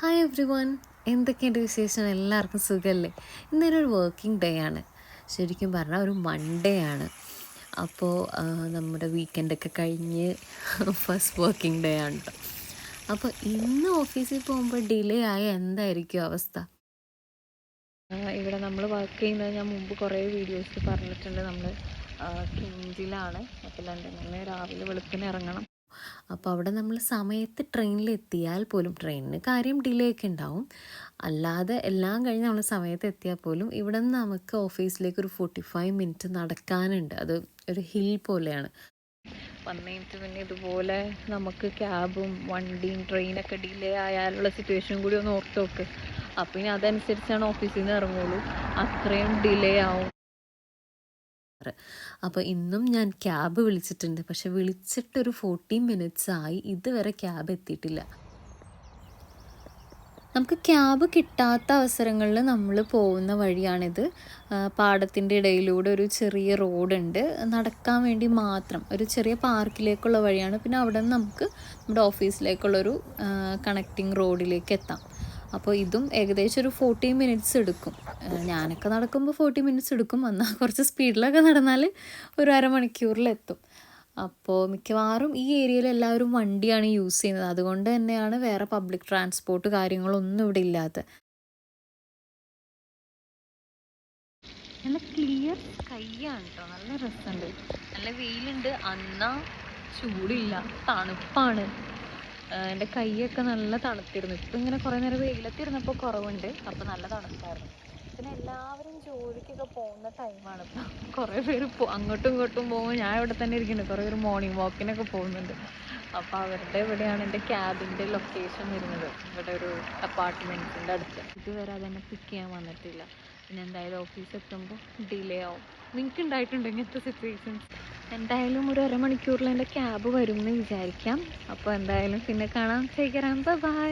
Hi every one എന്തൊക്കെയുണ്ട് വിശേഷം? എല്ലാവർക്കും സുഖമല്ലേ ഇന്നൊരു വർക്കിംഗ് ഡേ ആണ്. ശരിക്കും പറഞ്ഞാൽ ഒരു മൺഡേ ആണ്. അപ്പോൾ നമ്മുടെ വീക്കെൻഡൊക്കെ കഴിഞ്ഞ് ഫസ്റ്റ് വർക്കിംഗ് ഡേ ആണ് കേട്ടോ അപ്പോൾ ഇന്ന് ഓഫീസിൽ പോകുമ്പോൾ ഡിലേ ആയ എന്തായിരിക്കും അവസ്ഥ? ഇവിടെ നമ്മൾ വർക്ക് ചെയ്യുന്നത് ഞാൻ മുമ്പ് കുറേ വീഡിയോസ് പറഞ്ഞിട്ടുണ്ട് നമ്മൾ കിഞ്ചിലാണ് അപ്പോൾ ലണ്ടനിൽ രാവിലെ വെളുപ്പിന് ഇറങ്ങണം. അപ്പോൾ അവിടെ നമ്മൾ സമയത്ത് ട്രെയിനിൽ എത്തിയാൽ പോലും ട്രെയിനിന് കാര്യം ഡിലേ ഒക്കെ ഉണ്ടാവും. അല്ലാതെ എല്ലാം കഴിഞ്ഞ് നമ്മൾ സമയത്ത് എത്തിയാൽ പോലും ഇവിടെ നിന്ന് നമുക്ക് ഓഫീസിലേക്ക് ഒരു ഫോർട്ടി ഫൈവ് മിനിറ്റ് നടക്കാനുണ്ട്. അത് ഒരു ഹിൽ പോലെയാണ്. വന്നു കഴിഞ്ഞിട്ട് പിന്നെ ഇതുപോലെ നമുക്ക് ക്യാബും വണ്ടിയും ട്രെയിനൊക്കെ ഡിലേ ആയാലുള്ള സിറ്റുവേഷൻ കൂടി ഒന്ന് ഓർത്ത് നോക്ക്. അപ്പം ഇനി അതനുസരിച്ചാണ് ഓഫീസിൽ നിന്ന് ഇറങ്ങുള്ളൂ. അത്രയും ഡിലേ ആവും. അപ്പോൾ ഇന്നും ഞാൻ ക്യാബ് വിളിച്ചിട്ടുണ്ട്. പക്ഷെ വിളിച്ചിട്ടൊരു ഫോർട്ടീൻ മിനിറ്റ്സ് ആയി. ഇതുവരെ ക്യാബ് എത്തിയിട്ടില്ല. നമുക്ക് ക്യാബ് കിട്ടാത്ത അവസരങ്ങളിൽ നമ്മൾ പോകുന്ന വഴിയാണിത്. പാടത്തിന്റെ ഇടയിലൂടെ ഒരു ചെറിയ റോഡുണ്ട്. നടക്കാൻ വേണ്ടി മാത്രം. ഒരു ചെറിയ പാർക്കിലേക്കുള്ള വഴിയാണ്. പിന്നെ അവിടെ നിന്ന് നമുക്ക് നമ്മുടെ ഓഫീസിലേക്കുള്ളൊരു കണക്റ്റിംഗ് റോഡിലേക്ക് എത്താം. അപ്പോൾ ഇതും ഏകദേശം ഒരു ഫോർട്ടി മിനിറ്റ്സ് എടുക്കും. ഞാനൊക്കെ നടക്കുമ്പോൾ ഫോർട്ടി മിനിറ്റ്സ് എടുക്കും. എന്നാൽ കുറച്ച് സ്പീഡിലൊക്കെ നടന്നാൽ ഒരു അരമണിക്കൂറിലെത്തും അപ്പോൾ മിക്കവാറും ഈ ഏരിയയിൽ എല്ലാവരും വണ്ടിയാണ് യൂസ് ചെയ്യുന്നത്. അതുകൊണ്ട് തന്നെയാണ് വേറെ പബ്ലിക് ട്രാൻസ്പോർട്ട് കാര്യങ്ങളൊന്നും ഇവിടെ ഇല്ലാത്ത നല്ല ക്ലിയർ സ്കൈയാണ് കേട്ടോ നല്ല രസമുണ്ട്. നല്ല വെയിലുണ്ട്. അന്നാ ചൂടില്ല. തണുപ്പാണ്. എന്റെ കൈയൊക്കെ നല്ല തണുത്തിരുന്നു. ഇപ്പം ഇങ്ങനെ കുറേ നേരം വെയിലത്തിരുന്നപ്പോൾ കുറവുണ്ട്. അപ്പോൾ നല്ല തണുപ്പായിരുന്നു. പിന്നെ എല്ലാവരും ജോലിക്കൊക്കെ പോകുന്ന ടൈമാണ് ഇപ്പം. കുറേ പേര് അങ്ങോട്ടും ഇങ്ങോട്ടും പോകുമ്പോൾ ഞാൻ ഇവിടെ തന്നെ ഇരിക്കുന്നുണ്ട്. കുറേ പേര് മോർണിംഗ് വാക്കിനൊക്കെ പോകുന്നുണ്ട്. അപ്പോൾ അവരുടെ ഇവിടെയാണ് എന്റെ ക്യാബിന്റെ ലൊക്കേഷൻ വരുന്നത്. ഇവിടെ ഒരു അപ്പാർട്ട്മെന്റ്സിന്റെ അടുത്ത്. ഇതുവരെ അതെന്നെ പിക്ക് ചെയ്യാൻ വന്നിട്ടില്ല. പിന്നെ എന്തായാലും ഓഫീസ് എത്തുമ്പോൾ ഡിലേ ആവും. നിങ്ങൾക്ക് ഉണ്ടായിട്ടുണ്ട് ഇങ്ങനത്തെ സിറ്റുവേഷൻസ് എന്തായാലും ഒരു അരമണിക്കൂറിൽ എന്റെ ക്യാബ് വരും എന്ന് വിചാരിക്കാം. അപ്പോൾ എന്തായാലും പിന്നെ കാണാം. ശേഖരാം ബൈ